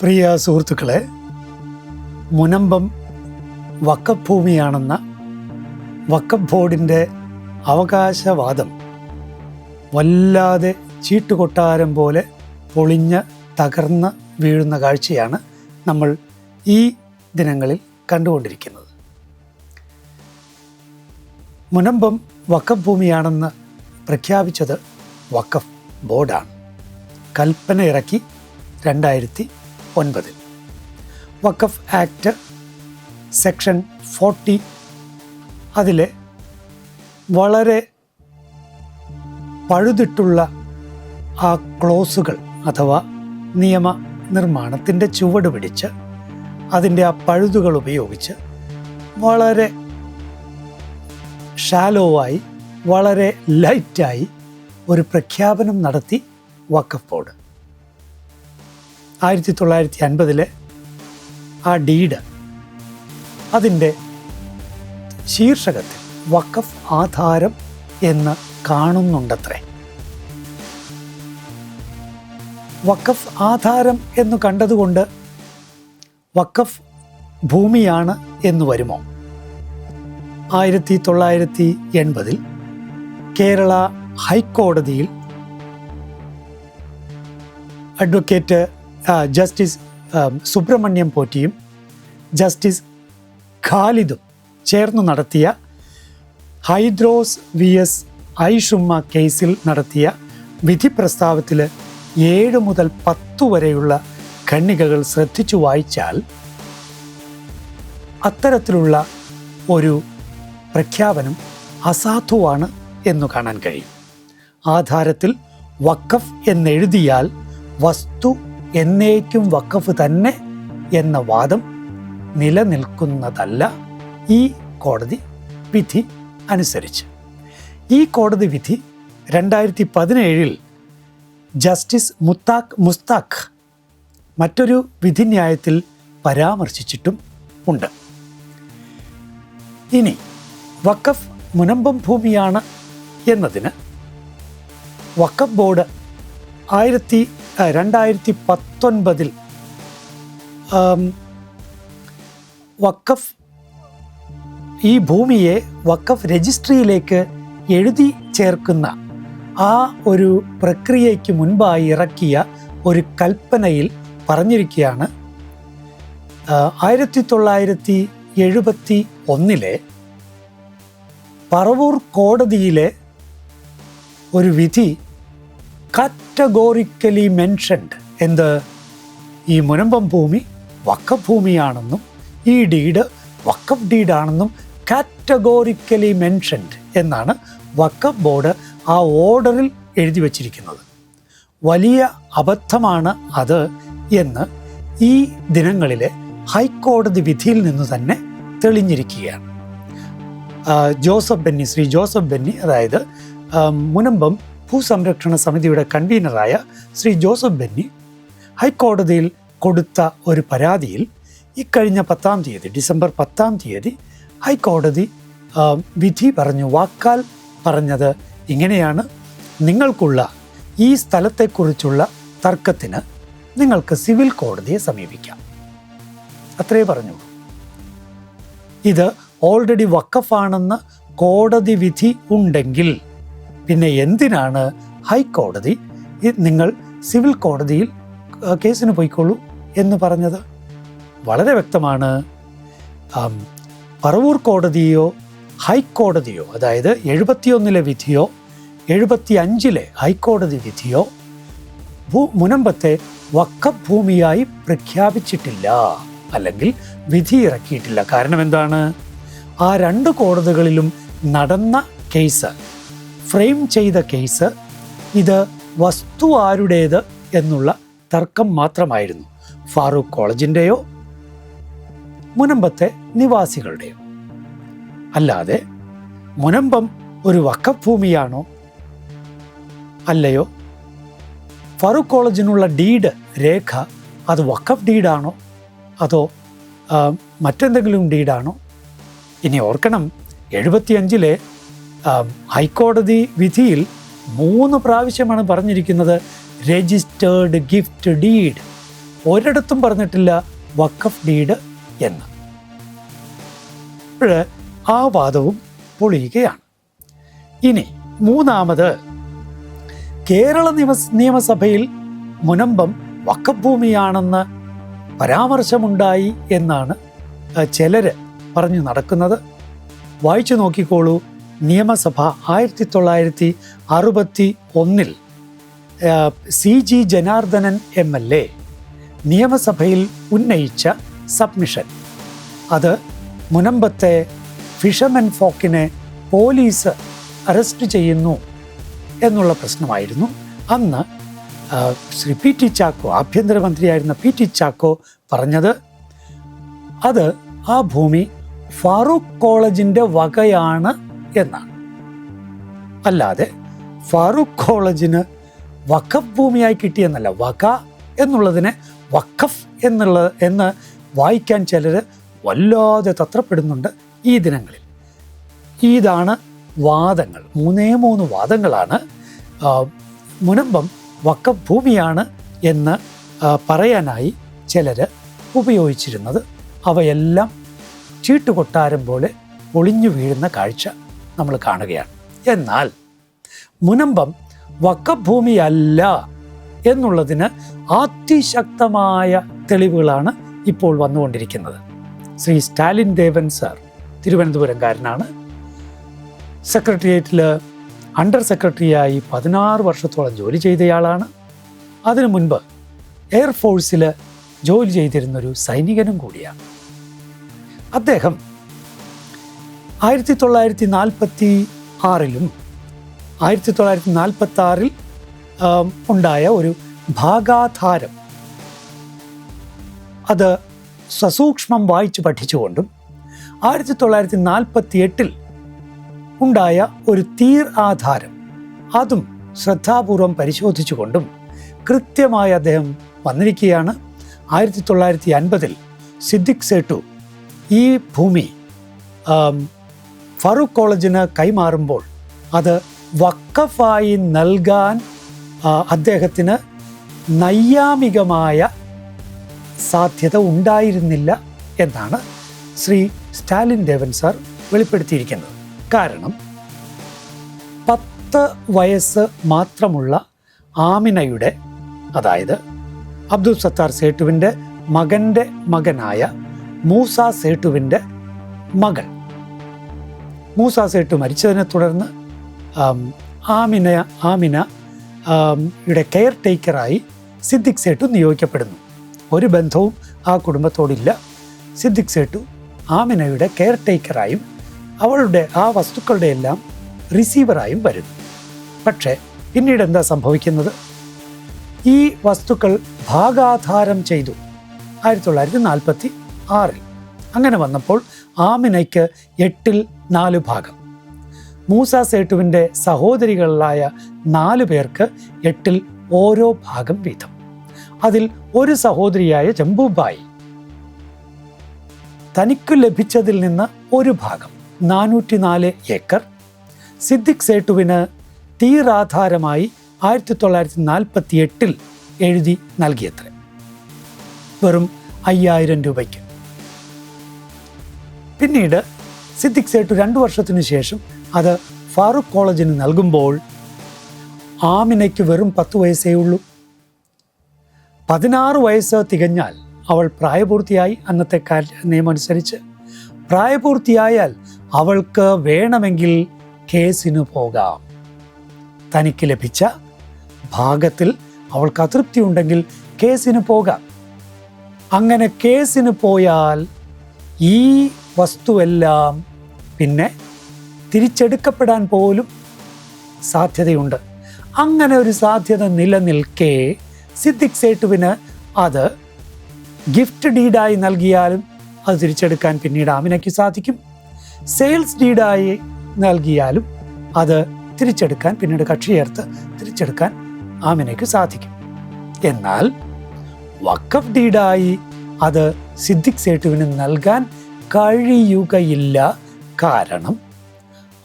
പ്രിയ സുഹൃത്തുക്കളെ മുനമ്പം വക്കഭൂമിയാണെന്ന വക്കഫ് ബോർഡിന്റെ അവകാശവാദം വല്ലാതെ ചീട്ടുകൊട്ടാരം പോലെ പൊളിഞ്ഞ് തകർന്ന് വീഴുന്ന കാഴ്ചയാണ് നമ്മൾ ഈ ദിനങ്ങളിൽ കണ്ടുകൊണ്ടിരിക്കുന്നത്. മുനമ്പം വക്കഫ് ഭൂമിയാണെന്ന് പ്രഖ്യാപിച്ചത് വക്കഫ് ബോർഡാണ്. കൽപ്പന ഇറക്കി രണ്ടായിരത്തി ഒൻപതിൽ. വഖഫ് ആക്ട് സെക്ഷൻ ഫോർട്ടി അതിൽ വളരെ പഴുതിട്ടുള്ള ആ ക്ലോസുകൾ അഥവാ നിയമ നിർമ്മാണത്തിന്റെ ചുവട് പിടിച്ച് അതിന്റെ ആ പഴുതുകൾ ഉപയോഗിച്ച് വളരെ ഷാലോവായി വളരെ ലൈറ്റായി ഒരു പ്രഖ്യാപനം നടത്തി വക്കഫ് ബോർഡ്. ആയിരത്തി തൊള്ളായിരത്തി അൻപതിലെ ആ ഡീഡ് അതിന്റെ ശീർഷകത്തിൽ വഖഫ് ആധാരം എന്ന് കാണുന്നുണ്ടത്രേ. വഖഫ് ആധാരം എന്ന് കണ്ടതുകൊണ്ട് വഖഫ് ഭൂമിയാണ് എന്ന് വരുമോ? ആയിരത്തി തൊള്ളായിരത്തി എൺപതിൽ കേരള ഹൈക്കോടതിയിൽ അഡ്വക്കേറ്റ് ജസ്റ്റിസ് സുബ്രഹ്മണ്യം പോറ്റിയും ജസ്റ്റിസ് ഖാലിദും ചേർന്ന് നടത്തിയ ഹൈദ്രോസ് വി എസ് ഐഷുമ്മ കേസിൽ നടത്തിയ വിധി പ്രസ്താവത്തിൽ ഏഴ് മുതൽ പത്തു വരെയുള്ള ഖണ്ണികകൾ ശ്രദ്ധിച്ചു വായിച്ചാൽ അത്തരത്തിലുള്ള ഒരു പ്രഖ്യാപനം അസാധുവാണ് എന്നു കാണാൻ കഴിയും. ആധാരത്തിൽ വക്കഫ് എന്നെഴുതിയാൽ വസ്തു എന്നേക്കും വഖഫ് തന്നെ എന്ന വാദം നിലനിൽക്കുന്നതല്ല ഈ കോടതി വിധി അനുസരിച്ച്. ഈ കോടതി വിധി രണ്ടായിരത്തി പതിനേഴിൽ ജസ്റ്റിസ് മുത്താഖ് മുസ്താഖ് മറ്റൊരു വിധിന്യായത്തിൽ പരാമർശിച്ചിട്ടും ഉണ്ട്. ഇനി വഖഫ് മുനമ്പം ഭൂമിയാണ് എന്നതിന് വഖഫ് ബോർഡ് ആയിരത്തി രണ്ടായിരത്തി പത്തൊൻപതിൽ വക്കഫ് ഈ ഭൂമിയെ വക്കഫ് രജിസ്ട്രിയിലേക്ക് എഴുതി ചേർക്കുന്ന ആ ഒരു പ്രക്രിയയ്ക്ക് മുൻപായി ഇറക്കിയ ഒരു കൽപ്പനയിൽ പറഞ്ഞിരിക്കുകയാണ്. ആയിരത്തി തൊള്ളായിരത്തി എഴുപത്തി ഒന്നിലെ പറവൂർ കോടതിയിലെ ഒരു വിധി കാറ്റഗോറിക്കലി മെൻഷൻഡ് എന്ത്? ഈ മുനമ്പം ഭൂമി വക്കഫ് ഭൂമിയാണെന്നും ഈ ഡീഡ് വക്കഫ് ഡീഡാണെന്നും കാറ്റഗോറിക്കലി മെൻഷൻഡ് എന്നാണ് വക്കഫ് ബോർഡ് ആ ഓർഡറിൽ എഴുതി വച്ചിരിക്കുന്നത്. വലിയ അബദ്ധമാണ് അത് എന്ന് ഈ ദിനങ്ങളിലെ ഹൈക്കോടതി വിധിയിൽ നിന്ന് തന്നെ തെളിഞ്ഞിരിക്കുകയാണ്. Joseph Benny Shri Joseph Benny അതായത് മുനമ്പം ഭൂസംരക്ഷണ സമിതിയുടെ കൺവീനറായ ശ്രീ ജോസഫ് ബെന്നി ഹൈക്കോടതിയിൽ കൊടുത്ത ഒരു പരാതിയിൽ ഇക്കഴിഞ്ഞ പത്താം തീയതി ഡിസംബർ പത്താം തീയതി ഹൈക്കോടതി വിധി പറഞ്ഞു വാക്കാൽ പറഞ്ഞത് ഇങ്ങനെയാണ്. നിങ്ങൾക്കുള്ള ഈ സ്ഥലത്തെക്കുറിച്ചുള്ള തർക്കത്തിന് നിങ്ങൾക്ക് സിവിൽ കോടതിയെ സമീപിക്കാം. അത്രേ പറഞ്ഞു ഇത് ഓൾറെഡി വക്കഫാണെന്ന് കോടതി വിധി ഉണ്ടെങ്കിൽ പിന്നെ എന്തിനാണ് ഹൈക്കോടതി നിങ്ങൾ സിവിൽ കോടതിയിൽ കേസിന് പോയിക്കോളൂ എന്ന് പറഞ്ഞത്? വളരെ വ്യക്തമാണ്. പറവൂർ കോടതിയോ ഹൈക്കോടതിയോ അതായത് എഴുപത്തിയൊന്നിലെ വിധിയോ എഴുപത്തി അഞ്ചിലെ ഹൈക്കോടതി വിധിയോ ഭൂ മുനമ്പത്തെ വക്കഫ് ഭൂമിയായി പ്രഖ്യാപിച്ചിട്ടില്ല. അല്ലെങ്കിൽ വിധി ഇറക്കിയിട്ടില്ല. കാരണം എന്താണ്? ആ രണ്ട് കോടതികളിലും നടന്ന കേസ് ഫ്രെയിം ചെയ്ത കേസ് ഇത് വസ്തു ആരുടേത് എന്നുള്ള തർക്കം മാത്രമായിരുന്നു. ഫാറൂഖ് കോളേജിന്റെയോ മുനമ്പത്തെ നിവാസികളുടെയോ? അല്ലാതെ മുനമ്പം ഒരു വക്കഭൂമിയാണോ? അല്ലയോ? ഫാറൂഖ് കോളേജിനുള്ള ഡീഡ് രേഖ അത് വക്കഫ് ഡീഡാണോ? അതോ മറ്റെന്തെങ്കിലും ഡീഡാണോ? ഇനി ഓർക്കണം എഴുപത്തിയഞ്ചിലെ ഹൈക്കോടതി വിധിയിൽ മൂന്ന് പ്രാവശ്യമാണ് പറഞ്ഞിരിക്കുന്നത് രജിസ്റ്റേർഡ് ഗിഫ്റ്റ് ഡീഡ് ഒരിടത്തും പറഞ്ഞിട്ടില്ല വക്കഫ് ഡീഡ് എന്ന്. അപ്പോൾ ആ വാദവും പൊളിയുകയാണ്. ഇനി മൂന്നാമത് കേരള നിയമ നിയമസഭയിൽ മുനമ്പം വക്കഫ് ഭൂമിയാണെന്ന് പരാമർശമുണ്ടായി എന്നാണ് ചിലർ പറഞ്ഞു നടക്കുന്നത്. വായിച്ചു നോക്കിക്കോളൂ. നിയമസഭ ആയിരത്തി തൊള്ളായിരത്തി അറുപത്തി ഒന്നിൽ C G Janardhanan M L A നിയമസഭയിൽ ഉന്നയിച്ച സബ്മിഷൻ. അത് മുനമ്പത്തെ ഫിഷമൻ ഫോക്കിനെ പോലീസ് അറസ്റ്റ് ചെയ്യുന്നു എന്നുള്ള പ്രശ്നമായിരുന്നു. അന്ന് ശ്രീ പി ടി ചാക്കോ ആഭ്യന്തരമന്ത്രിയായിരുന്ന പി ടി ചാക്കോ പറഞ്ഞത് അത് ആ ഭൂമി ഫാറൂഖ് കോളേജിന്റെ വകയാണ് എന്നാണ്. അല്ലാതെ ഫാറൂഖ് കോളേജിന് വഖഫ് ഭൂമിയായി കിട്ടിയെന്നല്ല വക എന്നുള്ളതിനെ വഖഫ് എന്നുള്ള എന്ന് വായിക്കാൻ ചിലർ വല്ലാതെ തത്രപ്പെടുന്നുണ്ട് ഈ ദിനങ്ങളിൽ. ഇതാണ് വാദങ്ങൾ. മൂന്നേ മൂന്ന് വാദങ്ങളാണ് മുനമ്പം വക്കഫ് ഭൂമിയാണ് എന്ന് പറയാനായി ചിലർ ഉപയോഗിച്ചിരുന്നത്. അവയെല്ലാം ചീട്ടുകൊട്ടാരം പോലെ ഒളിഞ്ഞു വീഴുന്ന കാഴ്ച. നമ്മൾ കാണുകയാണ്. എന്നാൽ മുനമ്പം വക്കഭൂമിയല്ല എന്നുള്ളതിന് അതിശക്തമായ തെളിവുകളാണ് ഇപ്പോൾ വന്നുകൊണ്ടിരിക്കുന്നത്. ശ്രീ സ്റ്റാലിൻ ദേവൻ സാർ തിരുവനന്തപുരംകാരനാണ്. സെക്രട്ടേറിയറ്റിൽ അണ്ടർ സെക്രട്ടറിയായി പതിനാറ് വർഷത്തോളം ജോലി ചെയ്തയാളാണ്. അതിനു മുൻപ് എയർഫോഴ്സിൽ ജോലി ചെയ്തിരുന്നൊരു സൈനികനും കൂടിയാണ്. അദ്ദേഹം ആയിരത്തി തൊള്ളായിരത്തി നാൽപ്പത്തി ആറിലും ആയിരത്തി തൊള്ളായിരത്തി നാൽപ്പത്തി ആറിൽ ഉണ്ടായ ഒരു ഭാഗാധാരം. അത് സസൂക്ഷ്മം വായിച്ചു പഠിച്ചുകൊണ്ടും ആയിരത്തി തൊള്ളായിരത്തി നാൽപ്പത്തി എട്ടിൽ ഉണ്ടായ ഒരു തീർ ആധാരം. അതും ശ്രദ്ധാപൂർവം പരിശോധിച്ചുകൊണ്ടും കൃത്യമായി അദ്ദേഹം വന്നിരിക്കുകയാണ്. ആയിരത്തി തൊള്ളായിരത്തി അൻപതിൽ സിദ്ദിഖ് സേട്ടു ഈ ഭൂമി ഫറൂഖ് കോളേജിന് കൈമാറുമ്പോൾ അത് വക്കഫായി നൽകാൻ അദ്ദേഹത്തിന് നൈയാമികമായ സാധ്യത ഉണ്ടായിരുന്നില്ല എന്നാണ് ശ്രീ സ്റ്റാലിൻ ദേവൻ സാർ വെളിപ്പെടുത്തിയിരിക്കുന്നത്. കാരണം പത്ത് വയസ്സ് മാത്രമുള്ള ആമിനയുടെ അതായത് അബ്ദുൽ സത്താർ സേട്ടുവിന്റെ മകന്റെ മകനായ മൂസ സേട്ടുവിന്റെ മകൾ മൂസ സേട്ട് മരിച്ചതിനെ തുടർന്ന് ആമിന ആമിന യുടെ കെയർ ടേക്കറായി സിദ്ദിഖ് സേട്ടു നിയോഗിക്കപ്പെടുന്നു. ഒരു ബന്ധവും ആ കുടുംബത്തോടില്ല. സിദ്ദിഖ് സേട്ടു ആമിനയുടെ കെയർ ടേക്കറായും അവളുടെ ആ വസ്തുക്കളുടെ എല്ലാം റിസീവറായും വരുന്നു. പക്ഷേ പിന്നീട് എന്താ സംഭവിക്കുന്നത്? ഈ വസ്തുക്കൾ ഭാഗാധാരം ചെയ്തു ആയിരത്തി തൊള്ളായിരത്തി നാൽപ്പത്തി ആറിൽ. അങ്ങനെ വന്നപ്പോൾ ആമിനയ്ക്ക് എട്ടിൽ നാല് ഭാഗം. മൂസ സേട്ടുവിന്റെ സഹോദരികളായ നാല് പേർക്ക് എട്ടിൽ ഓരോ ഭാഗം വീതം. അതിൽ ഒരു സഹോദരിയായ ജംബുബായി. തനിക്ക് ലഭിച്ചതിൽ നിന്ന് ഒരു ഭാഗം നാനൂറ്റി നാല് ഏക്കർ. സിദ്ദിഖ് സേട്ടുവിന് തീരാധാരമായി ആയിരത്തി തൊള്ളായിരത്തി നാൽപ്പത്തി എട്ടിൽ എഴുതി നൽകിയത്രേ. വെറും അയ്യായിരം രൂപയ്ക്ക്. പിന്നീട് സിദ്ദിഖ് സേട്ടു രണ്ടു വർഷത്തിനു ശേഷം അത് ഫാറൂഖ് കോളേജിന് നൽകുമ്പോൾ ആമിനയ്ക്ക് വെറും പത്ത് വയസ്സേ ഉള്ളൂ. പതിനാറ് വയസ്സ് തികഞ്ഞാൽ അവൾ പ്രായപൂർത്തിയായി അന്നത്തെ നിയമം നിയമമനുസരിച്ച്. പ്രായപൂർത്തിയായാൽ അവൾക്ക് വേണമെങ്കിൽ കേസിന് പോകാം. തനിക്ക് ലഭിച്ച ഭാഗത്തിൽ അവൾക്ക് അതൃപ്തി ഉണ്ടെങ്കിൽ കേസിന് പോകാം. അങ്ങനെ കേസിന് പോയാൽ ഈ വസ്തുവെല്ലാം പിന്നെ തിരിച്ചെടുക്കപ്പെടാൻ പോലും സാധ്യതയുണ്ട്. അങ്ങനെ ഒരു സാധ്യത നിലനിൽക്കെ സിദ്ദിഖ് സേട്ടുവിന് അത് ഗിഫ്റ്റ് ഡീഡായി നൽകിയാലും അത് തിരിച്ചെടുക്കാൻ പിന്നീട് ആമിനയ്ക്ക് സാധിക്കും. സെയിൽസ് ഡീഡായി നൽകിയാലും അത് തിരിച്ചെടുക്കാൻ പിന്നീട് കക്ഷി ചേർത്ത് തിരിച്ചെടുക്കാൻ ആമിനയ്ക്ക് സാധിക്കും. എന്നാൽ വക്കഫ് ഡീഡായി അത് സിദ്ദിഖ് സേട്ടുവിന് നൽകാൻ കഴിയുകയില്ല. കാരണം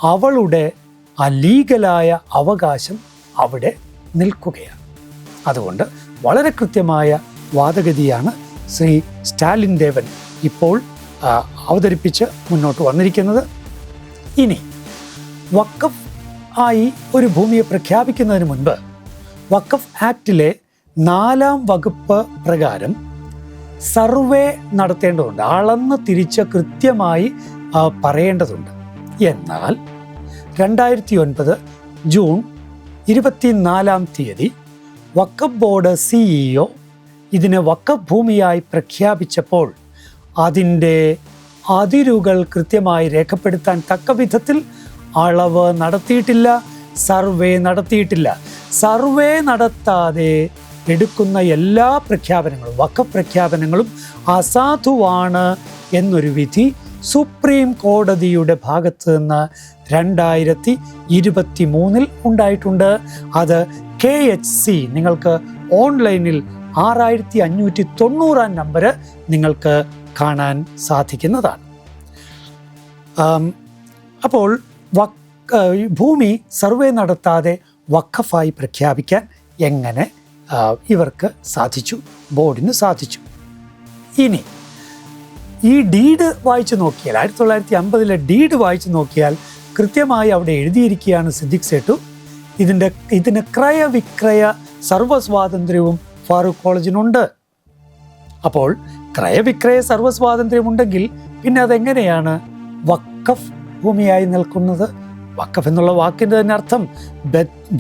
അവളുടെ അലീഗലായ അവകാശം അവിടെ നിൽക്കുകയാണ്. അതുകൊണ്ട് വളരെ കൃത്യമായ വാദഗതിയാണ് ശ്രീ സ്റ്റാലിൻ ദേവൻ ഇപ്പോൾ അവതരിപ്പിച്ച് മുന്നോട്ട് വന്നിരിക്കുന്നത്. ഇനി വക്കഫ് ആയി ഒരു ഭൂമിയെ പ്രഖ്യാപിക്കുന്നതിന് മുൻപ് വക്കഫ് ആക്ടിലെ നാലാം വകുപ്പ് പ്രകാരം സർവേ നടത്തേണ്ടതുണ്ട്. അളന്ന് തിരിച്ച് കൃത്യമായി പറയേണ്ടതുണ്ട്. എന്നാൽ രണ്ടായിരത്തി ഒൻപത് ജൂൺ ഇരുപത്തിനാലാം തീയതി വക്കഫ് ബോർഡ് സിഇഒ ഇതിനെ വക്കഫ് ഭൂമിയായി പ്രഖ്യാപിച്ചപ്പോൾ അതിന്റെ അതിരുകൾ കൃത്യമായി രേഖപ്പെടുത്താൻ തക്ക വിധത്തിൽ അളവ് നടത്തിയിട്ടില്ല സർവേ നടത്തിയിട്ടില്ല. സർവേ നടത്താതെ എടുക്കുന്ന എല്ലാ പ്രഖ്യാപനങ്ങളും വക്ക പ്രഖ്യാപനങ്ങളും അസാധുവാണ് എന്നൊരു വിധി സുപ്രീം കോടതിയുടെ ഭാഗത്ത് നിന്ന് രണ്ടായിരത്തി ഇരുപത്തി മൂന്നിൽ ഉണ്ടായിട്ടുണ്ട്. അത് കെ എച്ച് സി നിങ്ങൾക്ക് ഓൺലൈനിൽ ആറായിരത്തി അഞ്ഞൂറ്റി തൊണ്ണൂറാം നമ്പർ നിങ്ങൾക്ക് കാണാൻ സാധിക്കുന്നതാണ്. അപ്പോൾ വക് ഭൂമി സർവേ നടത്താതെ വഖഫായി പ്രഖ്യാപിക്കാൻ എങ്ങനെ ഇവർക്ക് സാധിച്ചു ബോർഡിന് സാധിച്ചു. ഇനി ഈ ഡീഡ് വായിച്ചു നോക്കിയാൽ ആയിരത്തി തൊള്ളായിരത്തി അമ്പതിലെ ഡീഡ് വായിച്ചു നോക്കിയാൽ കൃത്യമായി അവിടെ എഴുതിയിരിക്കുകയാണ് സിദ്ദിഖ് സേട്ടു. ഇതിന്റെ ഇതിന് ക്രയവിക്രയ സർവസ്വാതന്ത്ര്യവും ഫാറൂഖ് കോളേജിനുണ്ട്. അപ്പോൾ ക്രയവിക്രയ സർവസ്വാതന്ത്ര്യമുണ്ടെങ്കിൽ പിന്നെ അതെങ്ങനെയാണ് വക്കഫ് ഭൂമിയായി നിൽക്കുന്നത്? വക്കഫ് എന്നുള്ള വാക്കിന്റെ തന്നെ അർത്ഥം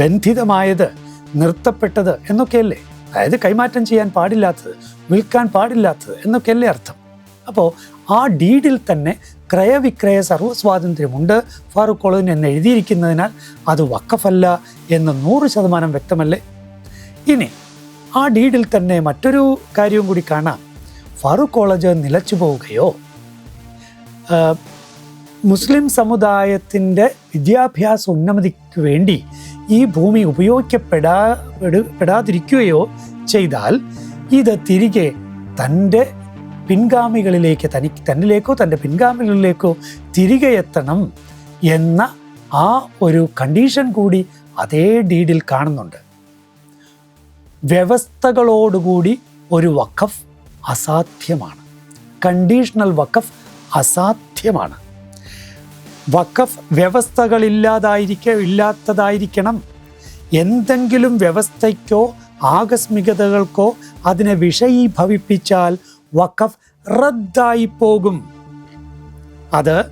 ബന്ധിതമായത്. നിർത്തപ്പെട്ടത് എന്നൊക്കെയല്ലേ? അതായത് കൈമാറ്റം ചെയ്യാൻ പാടില്ലാത്തത് വിൽക്കാൻ പാടില്ലാത്തത് എന്നൊക്കെയല്ലേ അർത്ഥം. അപ്പോൾ ആ ഡീഡിൽ തന്നെ ക്രയവിക്രയ സർവസ്വാതന്ത്ര്യമുണ്ട് ഫാറൂഖ് കോളേജിന് എന്ന് എഴുതിയിരിക്കുന്നതിനാൽ അത് വക്കഫല്ല എന്ന് നൂറ് ശതമാനം വ്യക്തമല്ലേ? ഇനി ആ ഡീഡിൽ തന്നെ മറ്റൊരു കാര്യവും കൂടി കാണാം. ഫാറൂഖ് കോളേജ് നിലച്ചു പോവുകയോ മുസ്ലിം സമുദായത്തിന്റെ വിദ്യാഭ്യാസ ഉന്നമതിക്ക് വേണ്ടി ഈ ഭൂമി ഉപയോഗിക്കപ്പെടാ പെടാതിരിക്കുകയോ ചെയ്താൽ ഇത് തിരികെ തന്റെ പിൻഗാമികളിലേക്ക് തനിക്ക് തന്നിലേക്കോ തന്റെ പിൻഗാമികളിലേക്കോ തിരികെ എത്തണം എന്ന ആ ഒരു കണ്ടീഷൻ കൂടി അതേ ഡീഡിൽ കാണുന്നുണ്ട്. വ്യവസ്ഥകളോടുകൂടി ഒരു വഖഫ് അസാധ്യമാണ്. കണ്ടീഷണൽ വഖഫ് അസാധ്യമാണ്. വഖഫ് വ്യവസ്ഥകളില്ലാതായിരിക്ക ഇല്ലാത്തതായിരിക്കണം. എന്തെങ്കിലും വ്യവസ്ഥയ്ക്കോ ആകസ്മികതകൾക്കോ അതിനെ വിഷയീഭവിപ്പിച്ചാൽ വഖഫ് റദ്ദായി പോകും. അത്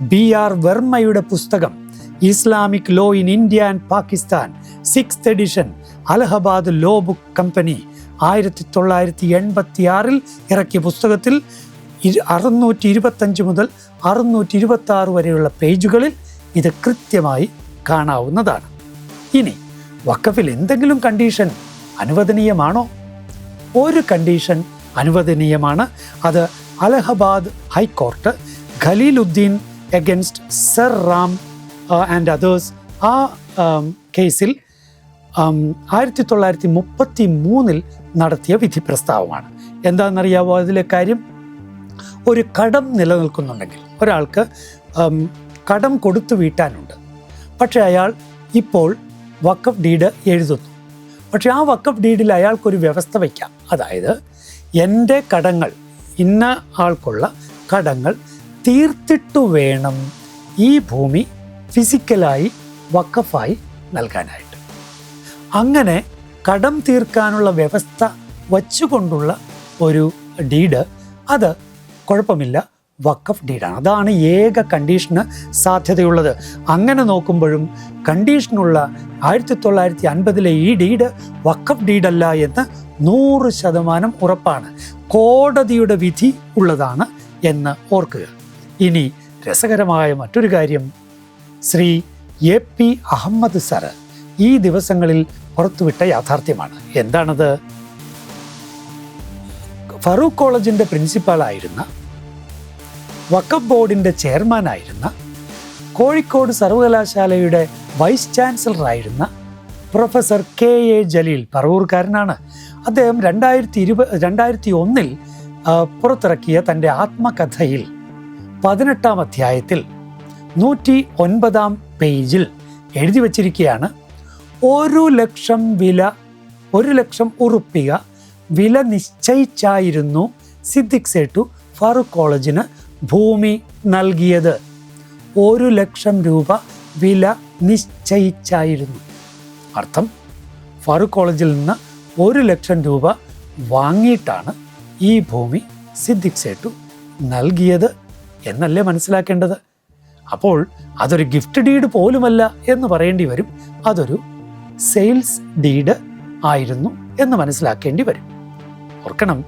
ബി ആർ വർമ്മയുടെ പുസ്തകം Islamic law in India and Pakistan six edition Allahabad law book company ആയിരത്തി തൊള്ളായിരത്തി എൺപത്തി ആറിൽ ഇറക്കിയ പുസ്തകത്തിൽ അറുന്നൂറ്റി ഇരുപത്തഞ്ച് മുതൽ അറുന്നൂറ്റി ഇരുപത്തി ആറ് വരെയുള്ള പേജുകളിൽ ഇത് കൃത്യമായി കാണാവുന്നതാണ്. ഇനി വക്കഫിൽ എന്തെങ്കിലും കണ്ടീഷൻ അനുവദനീയമാണോ? ഒരു കണ്ടീഷൻ അനുവദനീയമാണ്. അത് Allahabad high court Khaliluddin against sir Ram and others ആ കേസിൽ ആയിരത്തി തൊള്ളായിരത്തി മുപ്പത്തി മൂന്നിൽ നടത്തിയ വിധി പ്രസ്താവമാണ്. എന്താണെന്നറിയാവോ അതിലെ കാര്യം? ഒരു കടം നിലനിൽക്കുന്നുണ്ടെങ്കിൽ ഒരാൾക്ക് കടം കൊടുത്തു വീട്ടാനുണ്ട്. പക്ഷേ അയാൾ ഇപ്പോൾ വക്കഫ് ഡീഡ് എഴുതുന്നു. പക്ഷേ ആ വക്കഫ് ഡീഡിൽ അയാൾക്കൊരു വ്യവസ്ഥ വയ്ക്കാം. അതായത് എന്റെ കടങ്ങൾ ഇന്ന ആൾക്കുള്ള കടങ്ങൾ തീർത്തിട്ടു വേണം ഈ ഭൂമി ഫിസിക്കലായി വക്കഫായി നൽകാനായിട്ട്. അങ്ങനെ കടം തീർക്കാനുള്ള വ്യവസ്ഥ വച്ചുകൊണ്ടുള്ള ഒരു ഡീഡ് അത് കുഴപ്പമില്ല. വക്കഫ് ഡീഡാണ് അതാണ് ഏക കണ്ടീഷന് സാധ്യതയുള്ളത്. അങ്ങനെ നോക്കുമ്പോഴും കണ്ടീഷനുള്ള ആയിരത്തി തൊള്ളായിരത്തി അൻപതിലെ ഈ ഡീഡ് വക്കഫ് ഡീഡല്ല എന്ന് നൂറ് ശതമാനം ഉറപ്പാണ്. കോടതിയുടെ വിധി ഉള്ളതാണ് എന്ന് ഓർക്കുക. ഇനി രസകരമായ മറ്റൊരു കാര്യം. Shri A P Ahmed sir ഈ ദിവസങ്ങളിൽ പുറത്തുവിട്ട യാഥാർത്ഥ്യമാണ്. എന്താണത്? ഫറൂഖ് കോളേജിന്റെ പ്രിൻസിപ്പാളായിരുന്ന വക്കഫ് ബോർഡിന്റെ ചെയർമാനായിരുന്ന കോഴിക്കോട് സർവകലാശാലയുടെ വൈസ് ചാൻസലറായിരുന്ന പ്രൊഫസർ കെ എ ജലീൽ പറവൂർക്കാരനാണ്. അദ്ദേഹം രണ്ടായിരത്തി ഇരുപ രണ്ടായിരത്തി ഒന്നിൽ പുറത്തിറക്കിയ തന്റെ ആത്മകഥയിൽ പതിനെട്ടാം അധ്യായത്തിൽ നൂറ്റി ഒൻപതാം പേജിൽ എഴുതി വച്ചിരിക്കുകയാണ് ഒരു ലക്ഷം വില ഒരു ലക്ഷം ഉറുപ്പിക വില നിശ്ചയിച്ചായിരുന്നു സിദ്ദിഖ് സേട്ടു ഫാറൂഖ് കോളേജിന് ഭൂമി നൽകിയത് ഒരു ലക്ഷം രൂപ വില നിശ്ചയിച്ചായിരുന്നു. അർത്ഥം ഫാറൂഖ് കോളേജിൽ നിന്ന് ഒരു ലക്ഷം രൂപ വാങ്ങിയിട്ടാണ് ഈ ഭൂമി സിദ്ദിഖ് സേട്ടു നൽകിയത് എന്നല്ലേ മനസ്സിലാക്കേണ്ടത്? അപ്പോൾ അതൊരു ഗിഫ്റ്റ് ഡീഡ് പോലുമല്ല എന്ന് പറയേണ്ടി വരും. അതൊരു സെയിൽസ് ഡീഡ് ആയിരുന്നു എന്ന് മനസ്സിലാക്കേണ്ടി വരും. ഓർക്കണം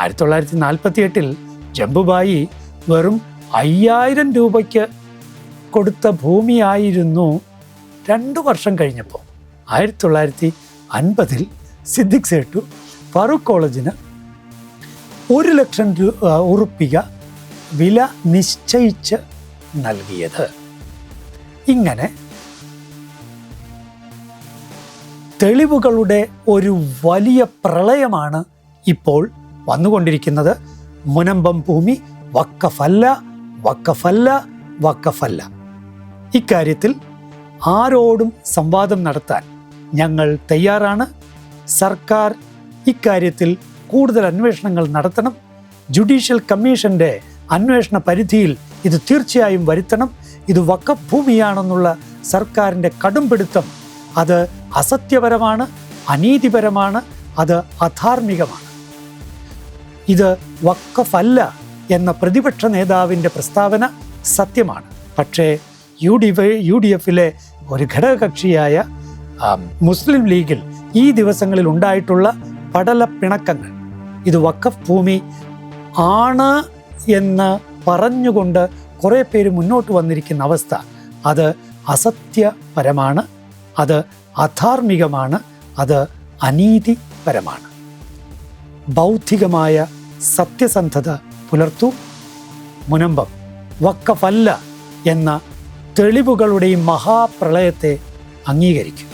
ആയിരത്തി തൊള്ളായിരത്തി നാൽപ്പത്തി എട്ടിൽ ജംബുബായി വെറും അയ്യായിരം രൂപയ്ക്ക് കൊടുത്ത ഭൂമിയായിരുന്നു രണ്ടു വർഷം കഴിഞ്ഞപ്പോൾ. ആയിരത്തി തൊള്ളായിരത്തി അൻപതിൽ സിദ്ദിഖ് സേട്ടു ഫറൂഖ് കോളേജിന് ഒരു ലക്ഷം രൂപ ഉറുപ്പിക വില നിശ്ചയിച്ച് നൽകിയത്. ഇങ്ങനെ തെളിവുകളുടെ ഒരു വലിയ പ്രളയമാണ് ഇപ്പോൾ വന്നുകൊണ്ടിരിക്കുന്നത്. മുനമ്പം ഭൂമി വക്കഫല്ല വക്കഫല്ല വക്കഫല്ല. ഇക്കാര്യത്തിൽ ആരോടും സംവാദം നടത്താൻ ഞങ്ങൾ തയ്യാറാണ്. സർക്കാർ ഇക്കാര്യത്തിൽ കൂടുതൽ അന്വേഷണങ്ങൾ നടത്തണം. ജുഡീഷ്യൽ കമ്മീഷന്റെ അന്വേഷണ പരിധിയിൽ ഇത് തീർച്ചയായും വരുത്തണം. ഇത് വക്കഫ് ഭൂമിയാണെന്നുള്ള സർക്കാരിന്റെ കടുംപിടുത്തം. അത് അസത്യപരമാണ് അനീതിപരമാണ് അത് അധാർമികമാണ്. ഇത് വക്കഫല്ല എന്ന പ്രതിപക്ഷ നേതാവിന്റെ പ്രസ്താവന സത്യമാണ്. പക്ഷേ യു ഡി യു ഡി എഫിലെ ഒരു ഘടകകക്ഷിയായ മുസ്ലിം ലീഗിൽ ഈ ദിവസങ്ങളിൽ ഉണ്ടായിട്ടുള്ള പടല പിണക്കങ്ങൾ ഇത് വക്കഫ് ഭൂമി ആണ് എന്ന് പറഞ്ഞുകൊണ്ട് കുറേ പേര് മുന്നോട്ട് വന്നിരിക്കുന്ന അവസ്ഥ അത് അസത്യപരമാണ് അത് അധാർമികമാണ് അത് അനീതിപരമാണ്. ബൗദ്ധികമായ സത്യസന്ധത പുലർത്തൂ. മുനമ്പം. വക്കഫല്ല എന്ന തെളിവുകളുടെയും മഹാപ്രളയത്തെ അംഗീകരിക്കും.